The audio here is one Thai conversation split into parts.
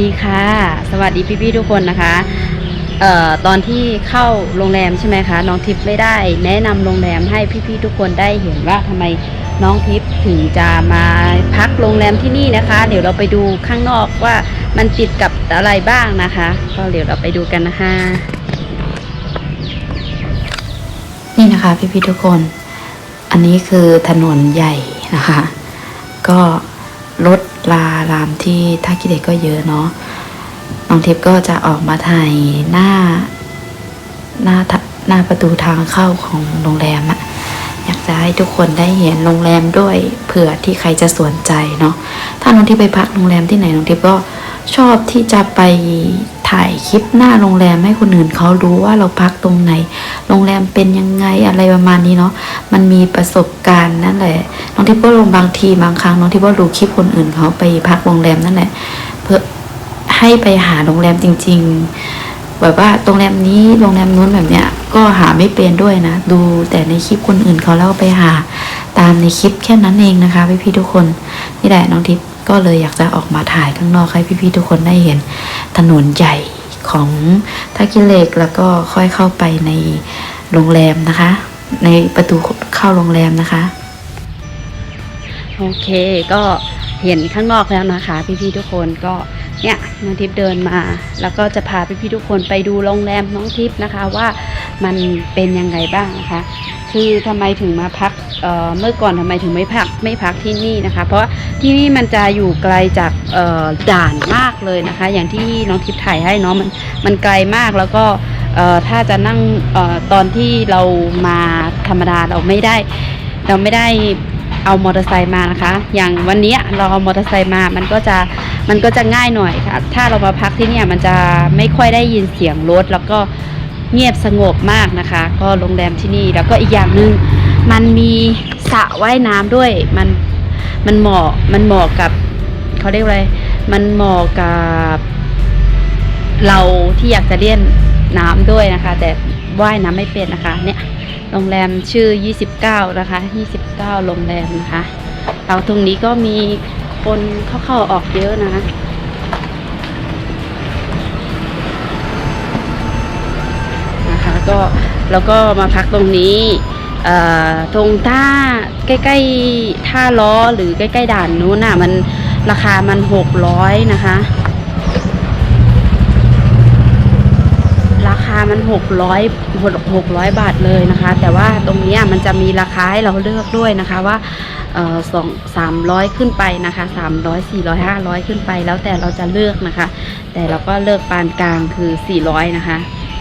ดีค่ะ สวัสดีพี่ๆทุกคนนะคะเอ่อตอนที่เข้าโรงแรมใช่ไหมคะ น้องทิพย์ไม่ได้แนะนำโรงแรมให้พี่ๆทุกคนได้เห็นว่าทำไมน้องทิพย์ถึงจะมาพักโรงแรมที่นี่นะคะ เดี๋ยวเราไปดูข้างนอกว่ามันติดกับอะไรบ้างนะคะ ก็เดี๋ยวเราไปดูกันนะคะนี่นะคะพี่ๆทุกคน อันนี้คือถนนใหญ่นะคะ ก็ รถลารามที่ท่ากิเลสก็เยอะเนาะน้องทิพย์ก็จะออกมาถ่ายหน้าหน้าหน้าประตูทางเข้าของโรงแรมอะอยากจะให้ทุกคนได้เห็นโรงแรมด้วยเผื่อที่ใครจะสนใจเนาะถ้าน้องทิพย์ไปพักโรงแรมที่ไหนน้องทิพย์ก็ชอบที่จะไป ถ่ายคลิปหน้าโรงแรมให้คนอื่นเขารู้ว่าเราพักตรงไหน โรงแรมเป็นยังไงอะไรประมาณนี้เนาะมันมีประสบการณ์นั่นแหละน้องทิพย์ก็ลงบางทีบางครั้งน้องทิพย์ก็ดูคลิปคนอื่นเขาไปพักโรงแรมนั่นแหละเพื่อให้ไปหาโรงแรมจริง ๆ แบบว่าโรงแรมนี้โรงแรมนู้นแบบเนี้ยก็หาไม่เป็นด้วยนะ ดูแต่ในคลิปคนอื่นเขาแล้วไปหาตามในคลิปแค่นั้นเองนะคะพี่ๆทุกคนนี่แหละน้องทิพย์ ก็เลยอยากจะออกมาถ่ายข้างนอกให้พี่ๆทุกคนได้เห็นถนนใหญ่ของทากิเลกแล้วก็ค่อยเข้าไปในโรงแรมนะคะ ในประตูเข้าโรงแรมนะคะ โอเคก็เห็นข้างนอกแล้วนะคะ พี่ๆทุกคนก็เนี่ยน้องทิพย์เดินมา แล้วก็จะพาพี่ๆทุกคนไปดูโรงแรมน้องทิพย์นะคะว่ามันเป็นยังไงบ้างนะคะ คือทำไมถึงมาพักเเมื่อก่อนทำไมถึงไม่พักไม่พักที่นี่นะคะ เพราะว่าที่นี่มันจะอยู่ไกลจากด่านมากเลยนะคะ อย่างที่น้องทิพย์ถ่ายให้เนาะมันมันไกลมากแล้วก็ถ้าจะนั่งออตอนที่เรามาธรรมดาเราไม่ได้ เราไม่ได้เอามอเตอร์ไซค์มานะคะ อย่างวันนี้เราเอามอเตอร์ไซค์มา มันก็จะมันก็จะง่ายหน่อยค่ะ ถ้าเรามาพักที่นี่มันจะไม่ค่อยได้ยินเสียงรถแล้วก็ เงียบสงบมากนะคะ ก็โรงแรมที่นี่แล้วก็อีกอย่างหนึ่งมันมีสระว่ายน้ำด้วยมันมันเหมาะมันเหมาะกับเขาเรียกว่าอะไรมันเหมาะกับเราที่อยากจะเล่นน้ำด้วยนะคะ แต่ว่ายน้ำไม่เป็นนะคะ เนี่ยโรงแรมชื่อ 29 นะคะ 29 โรงแรมนะคะแล้วตรงนี้ก็มีคนเข้าๆออกเยอะนะ ก็แล้วก็มาพักตรงนี้ตรงท่าใกล้ๆท่าล้อหรือใกล้ๆด่านนู้นน่ะมันราคามัน600นะคะ ราคามัน600 600บาทเลยนะคะ แต่ว่าตรงนี้มันจะมีราคาให้เราเลือกด้วยนะคะว่าสองสามร้อยขึ้นไปนะคะสามร้อยสี่ร้อยห้าร้อยขึ้นไป แล้วแต่เราจะเลือกนะคะ แต่เราก็เลือกปานกลางคือ400นะคะ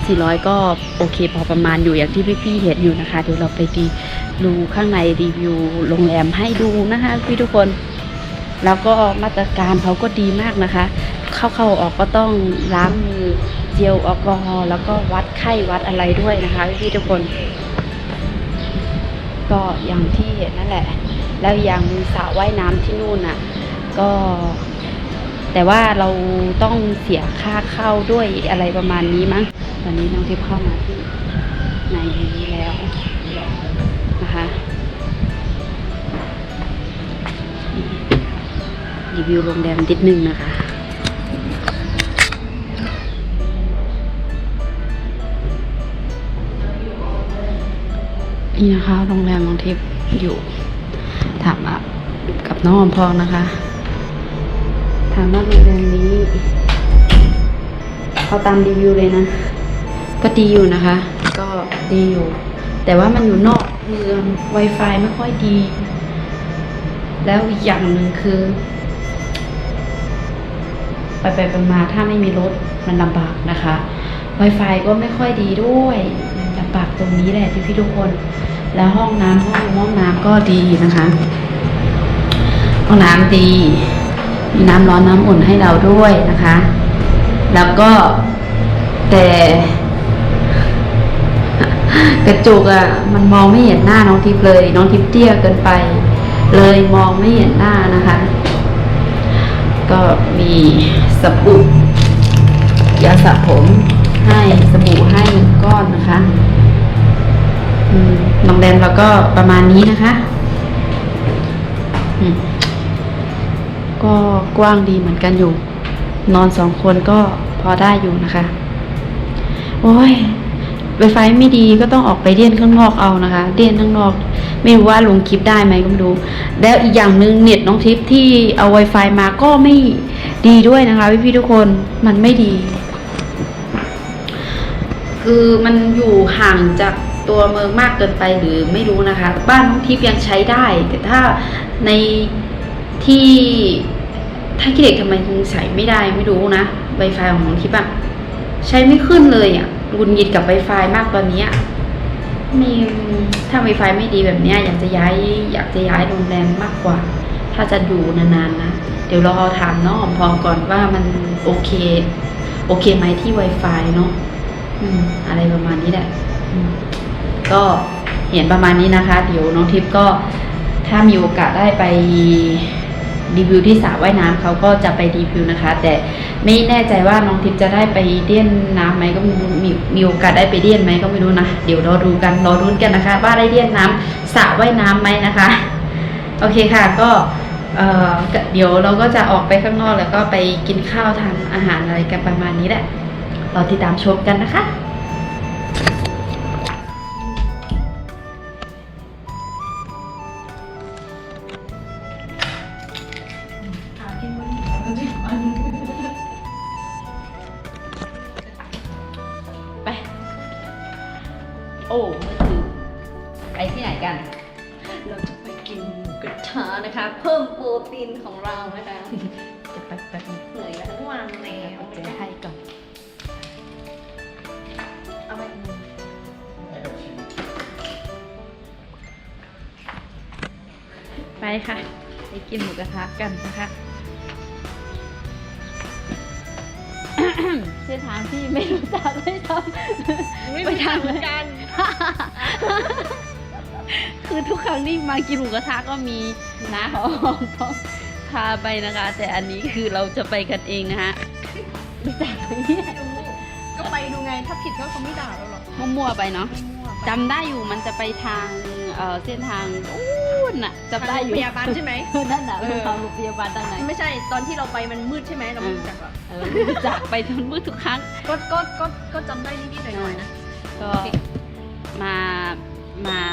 400 ก็โอเคพอประมาณอยู่อย่างที่พี่ๆเห็นอยู่นะคะ เดี๋ยวเราไปดีดูข้างในรีวิวโรงแรมให้ดูนะคะพี่ทุกคน แล้วก็มาตรการเขาก็ดีมากนะคะ เข้าเข้าออกก็ต้องล้างมือเจลแอลกอฮอล์แล้วก็วัดไข้วัดอะไรด้วยนะคะพี่ทุกคน ก็อย่างที่เห็นนั่นแหละ แล้วยังมีสระว่ายน้ำที่นู่นน่ะ ก็ แต่ว่าเราต้องเสียค่าเข้าด้วยอะไรประมาณนี้มั้งตอนนี้น้องทิพย์เข้ามาที่ในนี้แล้วนะคะรีวิวโรงแรมนิดนึงนะคะนี่นะคะโรงแรมน้องทิพย์อยู่ถามกับน้องอมพองนะคะ ถามว่าโรงแรมนี้เขาตามรีวิวเลยนะ ก็ดีอยู่นะคะ ก็ดีอยู่ แต่ว่ามันอยู่นอกเมือง Wi-Fi ไม่ค่อยดี แล้วอีกอย่างหนึ่งคือ ไปไปไปมาถ้าไม่มีรถมันลำบากนะคะ Wi-Fi ก็ไม่ค่อยดีด้วยลำบากตรงนี้แหละพี่พี่ๆทุกคน แล้วห้องน้ำห้องห้องน้ำก็ดีนะคะ ห้องน้ำดี มีน้ำร้อนน้ำอุ่นให้เราด้วยนะคะ แล้วก็แต่กระจกอะ่ะมันมองไม่เห็นหน้าน้องทิพย์เลย น้องทิพย์เตี้ยเกินไป เลยมองไม่เห็นหน้านะคะ ก็มีสบู่ยาสระผมให้สบู่ให้หนึ่งก้อนนะคะอืมโรงแรมเราก็ประมาณนี้นะคะอืม ก็กว้างดีเหมือนกันอยู่ นอนสองคนก็พอได้อยู่นะคะ โอ้ย Wi-Fi ไม่ดีก็ต้องออกไปเรียนข้างนอกเอานะคะเรียนข้างนอก ไม่รู้ว่าลงคลิปได้ไหมก็ไม่รู้แล้วอีกอย่างหนึ่งเน็ตน้องทิพย์ที่เอา Wi-Fi มาก็ไม่ดีด้วยนะคะพี่ๆทุกคนมันไม่ดี คือมันอยู่ห่างจากตัวเมืองมากเกินไปหรือไม่รู้นะคะ บ้านน้องทิพย์ยังใช้ได้ แต่ถ้าในที่ ถ้าคิดเด็กทำไมถึงใช้ไม่ได้ไม่รู้นะ Wi-Fi ของน้องทิพย์อะใช้ไม่ขึ้นเลยอะหงุนงิดกับ Wi-Fi มากตอนนี้อะมีถ้า Wi-Fi ไม่ดีแบบเนี้ยอยากจะย้ายอยากจะย้ายโรงแรมมากกว่า ถ้าจะอยู่นานๆนะ เดี๋ยวเราถามน้องอมพอก่อนว่ามันโอเค โอเคไหมที่ Wi-Fi เนาะอืม อะไรประมาณนี้แหละก็เห็นประมาณนี้นะคะ เดี๋ยวน้องทิพย์ก็ถ้ามีโอกาสได้ไป รีวิวที่สระว่ายน้ำเขาก็จะไปรีวิวนะคะ แต่ไม่แน่ใจว่าน้องทิพย์จะได้ไปเลี่ยนน้ำไหมก็ไม่รู้มีมีโอกาสได้ไปเลี่ยนไหมก็ไม่รู้นะเดี๋ยวรอดูกันรอรุ้นกันนะคะ ว่าได้เลี่ยนน้ำสระว่ายน้ำไหมนะคะ โอเคค่ะก็เออเดี๋ยวเราก็จะออกไปข้างนอกแล้วก็ไปกินข้าวทานอาหารอะไรกันประมาณนี้แหละเราติดตามชมกันนะคะ รตีนของเรานะคะจะไปไปเหนื่อยมาทั้งวันแล้วเอาใจให้ก่อนเอาไปไปค่ะ ไปกินหมูกระทะกันนะคะเส้นทางที่ไม่รู้จักเลยทำไปทางเลยกันคือทุกครั้งที่มากินหมูกระทะก็มี น้าของต้องพาไปนะคะ แต่อันนี้คือเราจะไปกันเองนะคะรู้จักไหมเนี่ยก็ไปดูไงถ้าผิดก็เขาไม่ด่าเราหรอกมั่วๆไปเนาะมั่วๆจำได้อยู่มันจะไปทางเอ่อเส้นทางอู้นน่ะจำได้อยู่พยาบาลใช่ไหมเออนั่นน่ะเออทางโรงพยาบาลทางไหนไม่ใช่ตอนที่เราไปมันมืดใช่ไหมเราไม่รู้จักหรอกเออรู้จักไปจนมืดทุกครั้งก็ก็ก็ก็จำได้นิดๆหน่อยๆนะก็โอเคมามาเ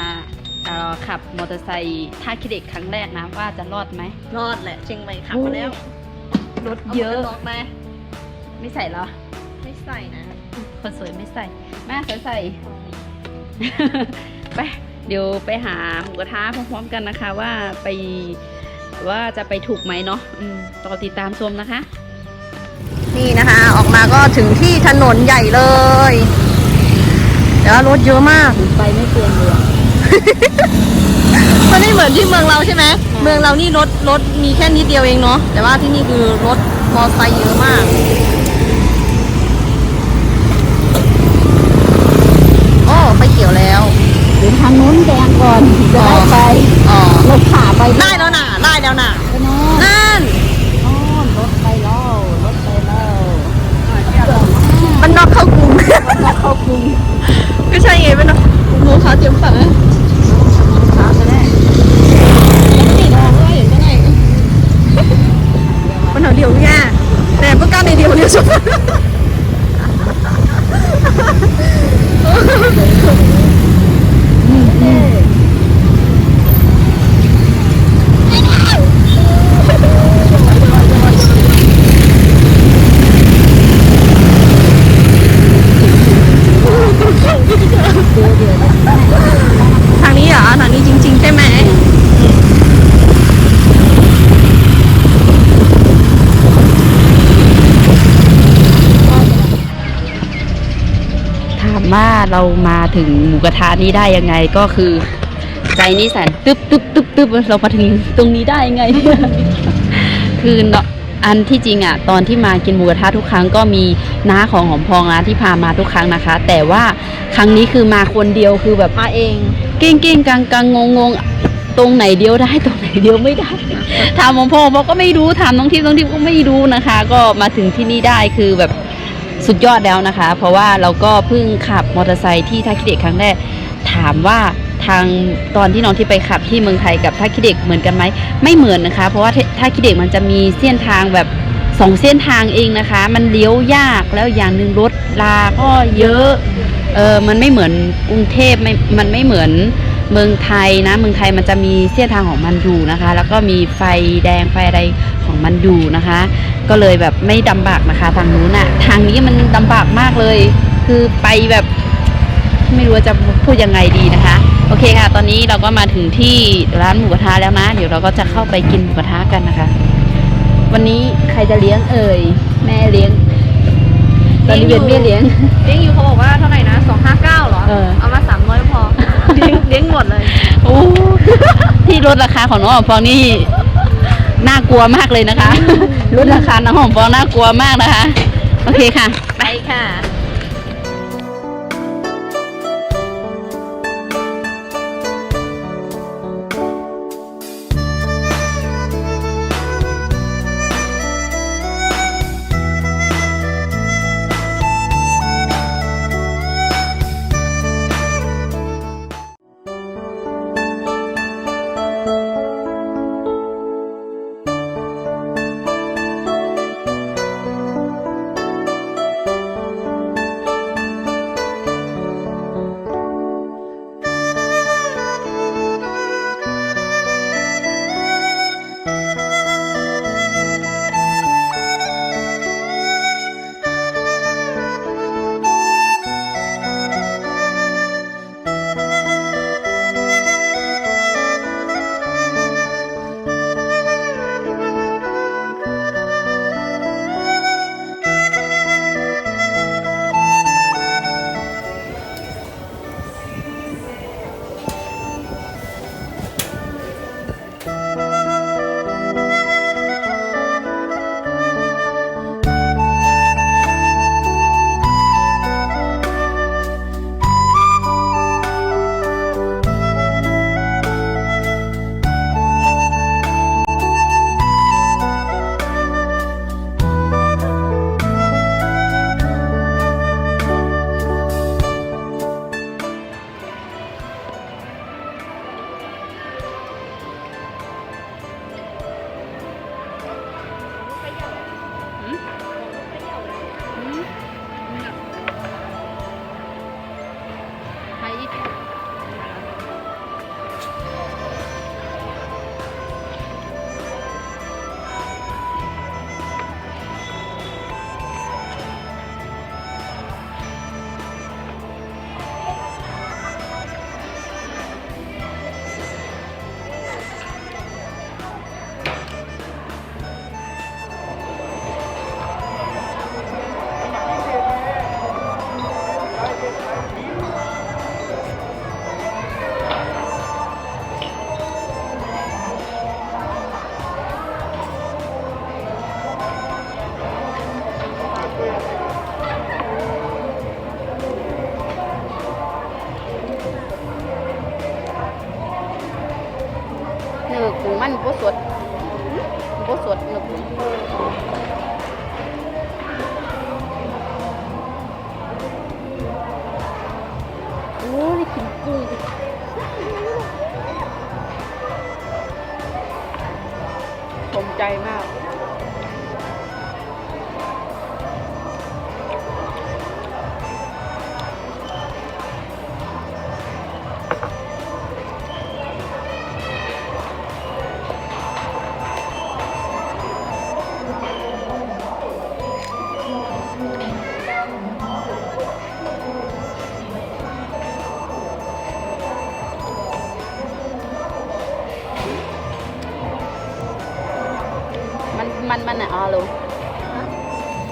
อ่อ ขับมอเตอร์ไซค์ท่าคิดเด็กครั้งแรกนะ ว่าจะรอดไหม รอดแหละเชียงใหม่ขับมาแล้วรถเยอะาหมวกกันน็อกมาไม่ใส่เหรอ ไม่ใส่นะ คนสวยไม่ใส่แม่ใส่ใส่ ไป เดี๋ยวไปหาหมูกระทะพร้อมๆกันนะคะ ว่าไปว่าจะไปถูกไหมเนาะอืมต่อติดตามชมนะคะ นี่นะคะ ออกมาก็ถึงที่ถนนใหญ่เลย แต่ว่ารถเยอะมาก ไปไม่เกินเลย มันไม่เหมือนที่เมืองเราใช่ไหมเมืองเรานี่รถรถมีแค่นิดเดียวเองเนาะแต่ว่าที่นี่คือรถมอเตอร์ไซค์เยอะมากโอ้ไฟเขียวแล้วเดี๋ยวทางนู้นแดงก่อนจะได้ไปอ๋อรถขาไปได้แล้วน่ะได้แล้วน่ะไปเนาะนั่นอ๋อรถไปแล้วรถไปแล้วมันนอกเข้ากรุงรถเข้ากรุงก็ใช่ไงมันนอกหมูขาเตรียมฝัง ขาไปได้ ไม่ได้เลยใช่ไง มันเอาเดียวเนี่ยแต่เพื่อการในเดียวเนี่ยสุด ทางนี้เหรอ ทางนี้จริง ๆ ใช่ไหม ถามว่า เรามาถึงหมูกระทะนี้ได้ยังไงก็คือ ใจนี่สั่นตึ๊บตึ๊บตึ๊บตึ๊บเรามาถึงตรงนี้ได้ยังไง คือเนาะอันที่จริงอะตอนที่มากินหมูกระทะทุกครั้งก็มีน้าของหอมพองนะที่พามาทุกครั้งนะคะ แต่ว่าครั้งนี้คือมาคนเดียวคือแบบมาเอง เก้งเก้งกังกังงงงตรงไหนเดียวได้ตรงไหนเดียวไม่ได้ถามหมอพ่อบอกก็ไม่รู้ถามน้องทิพย์น้องทิพย์ก็ไม่รู้นะคะ ก็มาถึงที่นี่ได้คือแบบ สุดยอดแล้วนะคะ เพราะว่าเราก็เพิ่งขับมอเตอร์ไซค์ที่ท่าขี้เหล็กครั้งแรกถามว่าทางตอนที่น้องที่ไปขับที่เมืองไทยกับท่าขี้เหล็กเหมือนกันไหมไม่เหมือนนะคะ เพราะว่าท่าขี้เหล็กมันจะมีเส้นทางแบบสองเส้นทางเองนะคะ มันเลี้ยวยากแล้วอย่างหนึ่งรถลาก็เยอะเออมันไม่เหมือนกรุงเทพไม่มันไม่เหมือนเมืองไทยนะ เมืองไทยมันจะมีเส้นทางของมันอยู่นะคะ แล้วก็มีไฟแดงไฟอะไรของมันอยู่นะคะ ก็เลยแบบไม่ลำบากนะคะ ทางนู้นอะทางนี้มันลำบากมากเลย คือไปแบบไม่รู้ว่าจะพูดยังไงดีนะคะ โอเคค่ะ ตอนนี้เราก็มาถึงที่ร้านหมูกระทะแล้วนะ เดี๋ยวเราก็จะเข้าไปกินหมูกระทะกันนะคะ วันนี้ใครจะเลี้ยงเอ่ยแม่เลี้ยง ตอนนี้เป็นแม่เลี้ยง เลี้ยงอยู่เขาบอกว่าเท่าไหร่นะสองห้าเก้าหรอ เออ เอามาสามร้อยพอ เลี้ยงเลี้ยงหมดเลย โอ้ที่ลดราคาของน้องหอมฟองนี่ น่ากลัวมากเลยนะคะลดราคาน้องหอมฟองน่ากลัวมากนะคะ โอเคค่ะ ไปค่ะ ใจมาก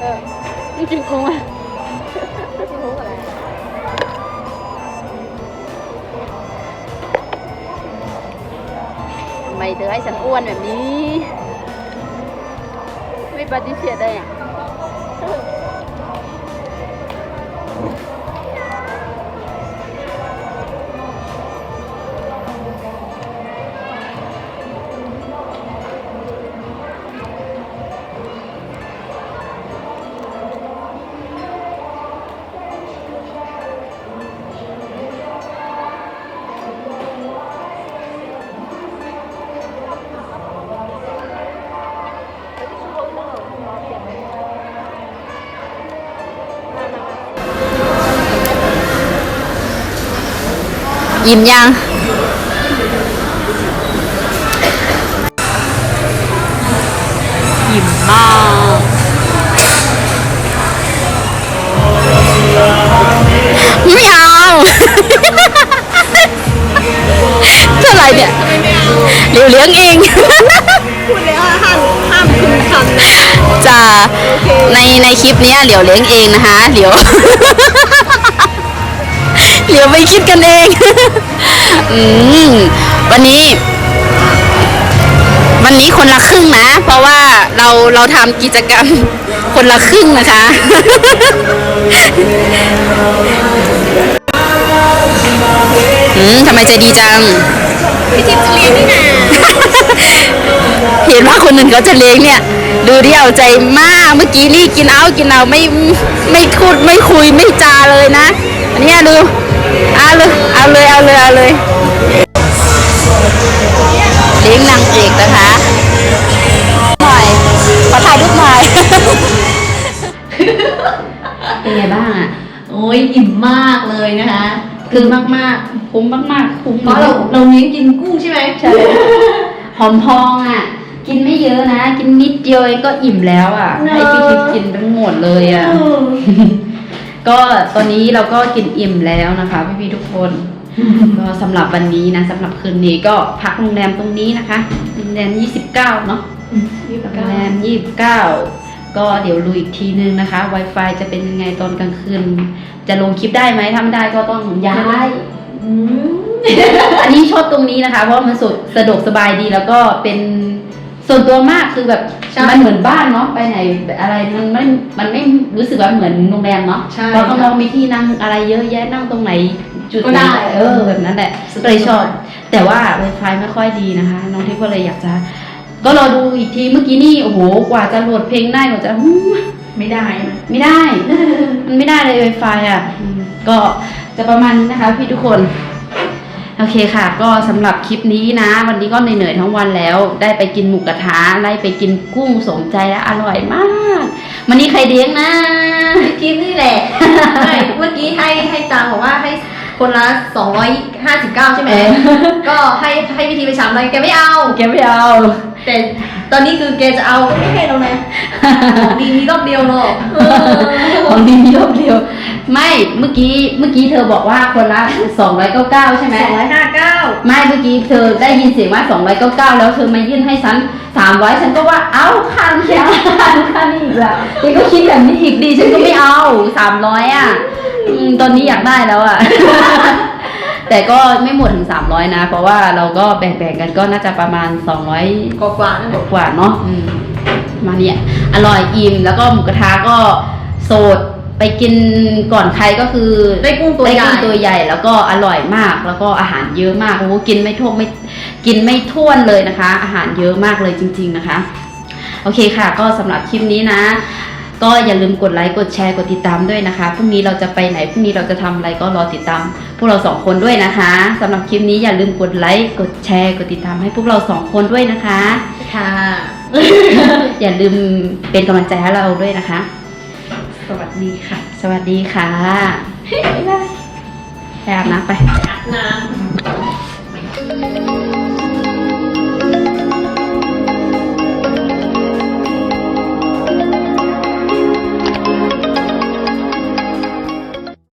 เออนี่จริงคงอะทำไมเธอให้ฉันอ้วนแบบนี้ ไม่ปฏิเสธได้อะ อิ่มยังอิ่มมากไม่เอาเท่าไหร่เนี่ยเดี๋ยวเลี้ยงเองพูดแล้วห้ามห้ามคืนคำนะจะในในคลิปเนี้ยเหลียวเลี้ยงเองนะคะเหลียว เหลียวไปคิดกันเอง อืมวันนี้ วันนี้คนละครึ่งนะ เพราะว่าเราเราทำกิจกรรมคนละครึ่งนะคะ อืมทำไมใจดีจัง พี่ทิพย์จะเรียนนี่นาเห็นว่าคนอื่นเขาจะเลี้ยงเนี่ย ดูที่เอาใจมากเมื่อกี้นี่กินเอากินเอาไม่ไม่พูดไม่คุยไม่จาเลยนะ อันเนี้ยดู เอาเลยเอาเลยเอาเลยเอาเลยเลี้ยงนางเอกนะคะ หน่อย ขอถ่ายรูปหน่อย เป็นไงบ้างอะ โอ้ยอิ่มมากเลยนะคะ คือมากมากๆคุ้มมากมากๆคุ้มเพราะเราเราเน้นกินกุ้งใช่ไหมใช่หอมพองอะ กินไม่เยอะนะ กินนิดเดียวเองก็อิ่มแล้วอะ ให้พี่ทิพย์กินทั้งหมดเลยอะ ก็ตอนนี้เราก็กินอิ่มแล้วนะคะพี่ๆทุกคน ก็สำหรับวันนี้นะสำหรับคืนนี้ก็พักโรงแรมตรงนี้นะคะโรงแรม29เนาะโรงแรม29 ก็เดี๋ยวรู้อีกทีนึงนะคะ Wi-Fi จะเป็นยังไงตอนกลางคืน จะลงคลิปได้ไหมทำได้ก็ต้องย้ายอืมอันนี้ชอบตรงนี้นะคะ เพราะว่ามันสะสะดวกสบายดีแล้วก็เป็น ส่วนตัวมากคือแบบมันเหมือนบ้านเนาะไปไหนอะไรมันไม่มันไม่รู้สึกว่าเหมือนโรงแรมเนาะใช่เราข้างนอกมีที่นั่งอะไรเยอะแยะนั่งตรงไหน จุดก็ไหนได้เออแบบนั้นแหละสะดวกเลยชอบ แต่ว่า Wi-Fi ไม่ค่อยดีนะคะ น้องทิพย์ก็เลยอยากจะ ก็รอดูอีกทีเมื่อกี้นี่โอ้โหกว่าจะโหลดเพลงได้กว่าจะหูไม่ได้นะ ไม่ได้ มันไม่ได้เลย Wi-Fi อะอืมก็จะประมาณนี้นะคะพี่ทุกคน โอเคค่ะ ก็สำหรับคลิปนี้นะ วันนี้ก็เหนื่อยๆทั้งวันแล้ว ได้ไปกินหมูกระทะได้ไปกินกุ้งสมใจและอร่อยมาก วันนี้ใครเลี้ยงนะทิพย์นี่แหละใช่เมื่อกี้ให้ให้ตามบอกว่าให้คนละ259 ใช่ไหมเออก็ให้ให้พี่ทีไปสามร้อยแกไม่เอา แกไม่เอา แต่ตอนนี้คือแกจะเอาไม่ให้เรานะของดีมีรอบเดียวหรอกเออของดีมีรอบเดียว ไม่เมื่อกี้เมื่อกี้เธอบอกว่าคนละ299ใช่ไหมสองร้อยห้าเก้าไม่เมื่อกี้เธอได้ยินเสียงว่า299แล้วเธอมายื่นให้ฉัน300ฉันก็ว่าเอ้าคันแค่คันคันอีกละฉันก็คิดแบบนี้อีกดีฉันก็ไม่เอา300อะอืมตอนนี้อยากได้แล้วอะ แต่ก็ไม่หมดถึง 300 นะ เพราะว่าเราก็แบ่งๆกันก็น่าจะประมาณ 200 กว่ากว่าๆนั่นแหละกว่าๆเนาะอืมมาเนี่ยอร่อยอิ่มแล้วก็หมูกระทะก็โสดไปกินก่อนใครก็คือได้กุ้งตัวใหญ่ได้กุ้งตัวใหญ่แล้วก็อร่อยมากแล้วก็อาหารเยอะมากโอ้โหกินไม่ทั่วไม่กินไม่ท้วนเลยนะคะ อาหารเยอะมากเลยจริง ๆนะคะ โอเคค่ะ ก็สำหรับคลิปนี้นะ ก็อย่าลืมกดไลค์กดแชร์กดติดตามด้วยนะคะพรุ่งนี้เราจะไปไหนพรุ่งนี้เราจะทำอะไรก็รอติดตาม พวกเราสองคนด้วยนะคะสำหรับคลิปนี้อย่าลืมกดไลค์กดแชร์กดติดตามให้พวกเราสองคนด้วยนะคะ ค่ะ อย่าลืมเป็นกำลังใจให้เราด้วยนะคะ สวัสดีค่ะ สวัสดีค่ะบ๊ายบายไปอาบน้ำไปน้ำ